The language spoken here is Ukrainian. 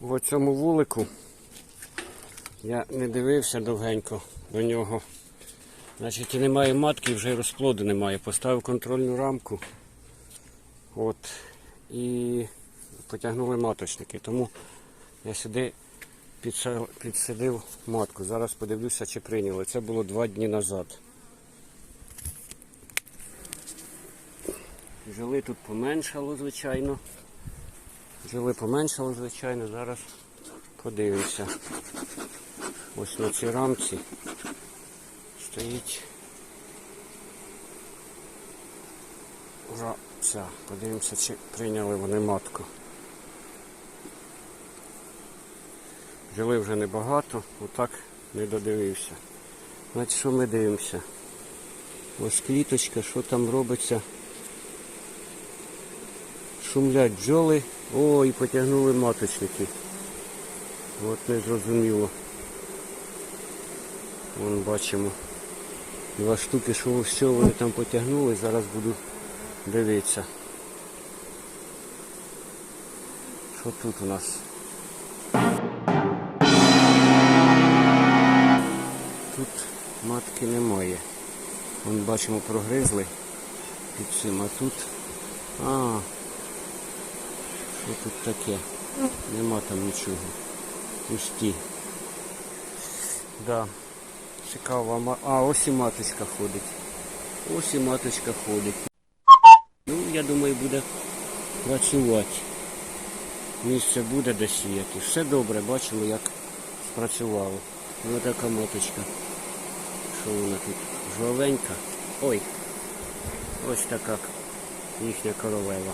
В цьому вулику я не дивився довгенько до нього. Значить, і немає матки, вже розплоду немає. Поставив контрольну рамку. От. І потягнули маточники. Тому я сюди підсадив матку. Зараз подивлюся, чи прийняли. Це було два дні назад. Жили тут поменшало, звичайно. Жили поменшало, звичайно. Зараз подивимося. Ось на цій рамці стоїть ура ця. Подивимося, чи прийняли вони матку. Жили вже небагато, отак не додивився. Значить, що ми дивимося? Ось кліточка, що там робиться. Шумлять бджоли. О, і потягнули маточники. От не зрозуміло. Вон бачимо. Два штуки, що, що вони там потягнули, зараз буду дивитися. Що тут у нас? Тут матки немає. Вон бачимо прогризли під цим, а тут. А, що тут таке? Нема там нічого. Пусті. Да. Цікава ма... А, ось і маточка ходить. Ось і маточка ходить. Ну, я думаю, буде працювати. Місце буде де сіяти. Все добре, бачимо, як спрацювало. Ось така маточка. Що вона тут? Жовенька. Ой. Ось така їхня коровела.